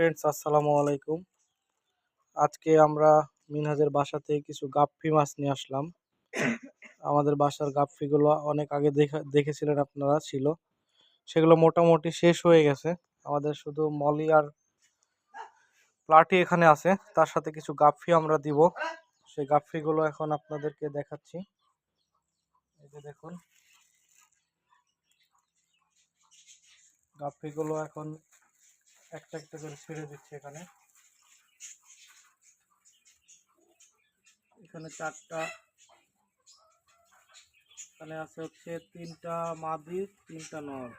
Friends আসসালামু আলাইকুম। আজকে আমরা মিনহাজের বাসা থেকে কিছু গাপ্পি মাছ নিয়ে আসলাম। আমাদের বাসার গাপ্পিগুলো অনেক আগে দেখা, দেখেছিলেন আপনারা, ছিল। সেগুলো মোটামুটি শেষ হয়ে গেছে। আমাদের শুধু মলি আর প্লাটি এখানে আছে। তার সাথে কিছু গাপ্পি আমরা দিব। সেই গাপ্পিগুলো এখন আপনাদেরকে দেখাচ্ছি। এই যে দেখুন। গাপ্পিগুলো এখন একটা একটা করে ছেড়ে দিচ্ছে এখানে। এখানে চারটা। এখানে আছে হচ্ছে তিনটা মাদি, তিনটা নর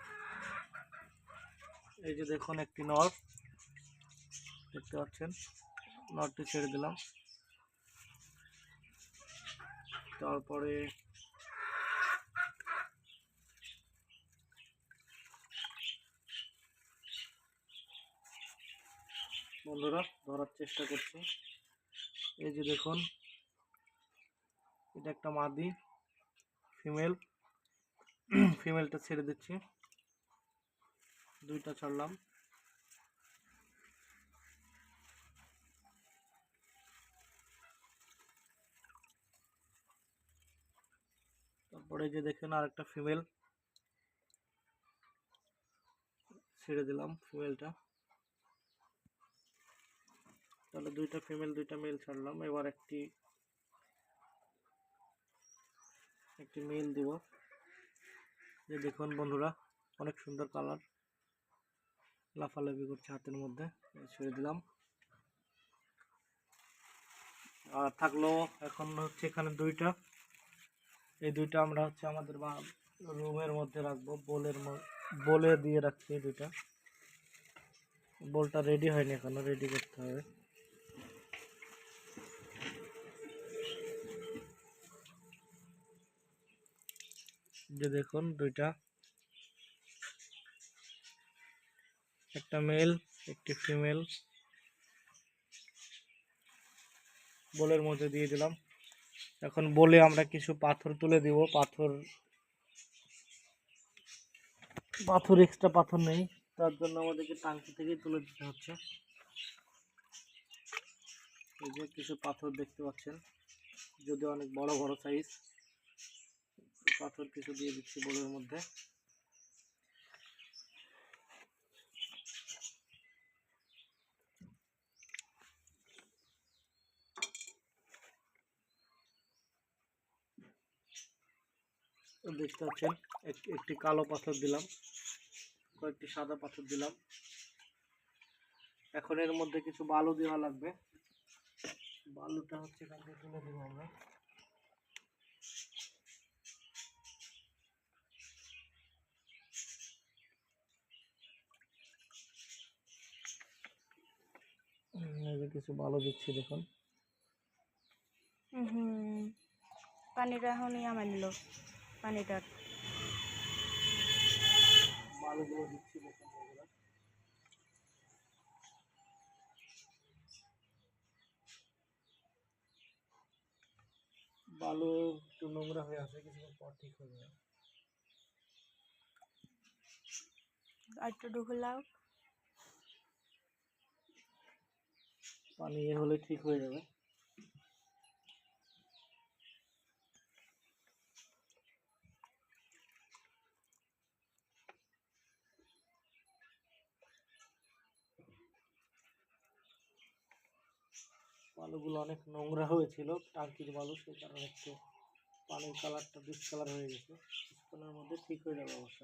এই যে দেখুন একটি নর দেখতে পাচ্ছেন? নরটি ছেড়ে দিলাম। তারপরে বন্ধুরা, ধরার চেষ্টা করছি। এই যে দেখুন, এটা একটা মাদি ফিমেল ফিমেলটা ছেড়ে দিচ্ছি। দুইটা ছাড়লাম। তারপরে যে দেখেন আর একটা ফিমেল ছেড়ে দিলাম ফিমেলটা তাহলে দুইটা ফিমেল দুইটা মেল ছাড়লাম। এবার একটি একটি মেল দিব। যে দেখুন বন্ধুরা, অনেক সুন্দর কালার লাফালাফি করছে হাতের মধ্যে। ছেড়ে দিলাম। আর থাকল এখন হচ্ছে এখানে দুইটা। এই দুইটা আমরা হচ্ছে আমাদের রুমের মধ্যে রাখব। বোলের বোলে দিয়ে রাখছি দুইটা। বলটা রেডি হয়নি এখনও রেডি করতে হবে। যে দেখুন দুইটা। একটা মেল একটি ফিমেল বোলের মধ্যে দিয়ে দিলাম। এখন বলে আমরা কিছু পাথর তুলে দিব। পাথর পাথর এক্সট্রা পাথর নেই। তার জন্য আমাদেরকে টাঙ্কি থেকেই তুলে দিতে হচ্ছে। এই যে কিছু পাথর দেখতে পাচ্ছেন। যদি অনেক বড় বড় সাইজ পাথর কিছু দিয়ে দিচ্ছি বোলের মধ্যে। দেখতে পাচ্ছেন একটি কালো পাথর দিলাম, কয়েকটি সাদা পাথর দিলাম। এখন এর মধ্যে কিছু বালু দেওয়া লাগবে। বালুটা হচ্ছে এখান থেকে তুলে দেবো আমরা উম, এই যে কিছু ভালো দিচ্ছি দেখুন। হুম পানিটা এখনই আমার নিল পানিটা। বালুগুলো দিচ্ছি দেখুন বালু একটু নোংরা হয়ে আছে কিছুক্ষণ পর ঠিক হয়ে যাবে। আর একটু ঢুকলাও পানি হলে ঠিক হয়ে যাবে। বালুগুলো অনেক নোংরা হয়েছিল, টাঙ্কির বালু সেই কারণে একটু পানির কালারটা ডিসকালার হয়ে গেছে। কিছুক্ষণের মধ্যে ঠিক হয়ে যাবে অবশ্য।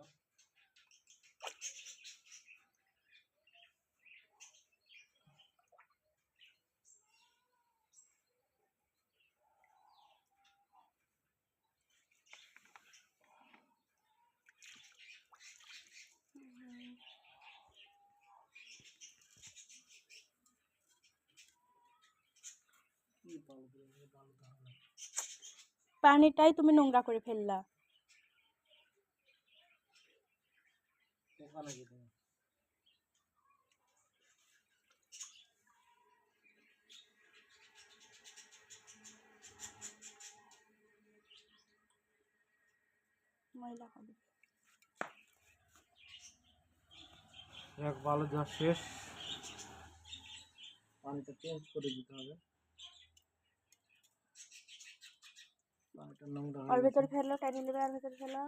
পানিটাই তুমি নোংরা করে ফেললা। ময়লা হবে যাক ভালো যা শেষ। পানিটা চেঞ্জ করে দিতে হবে পানিটা নোংরা ওর ভেতরে ফেলল টাইনি নেবে আর ভেতরে ফেলো।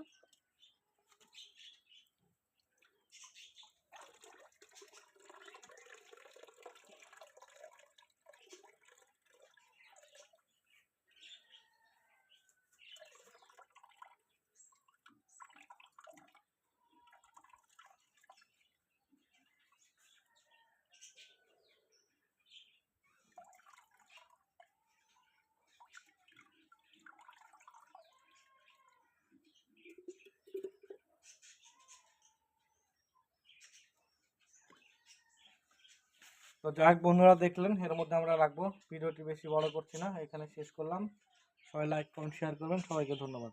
তো যাই বন্ধুরা দেখলেন, এর মধ্যে আমরা রাখব। ভিডিওটি বেশি বড় করছি না, এখানে শেষ করলাম। সবাই লাইক কমেন্ট শেয়ার করবেন। সবাইকে ধন্যবাদ।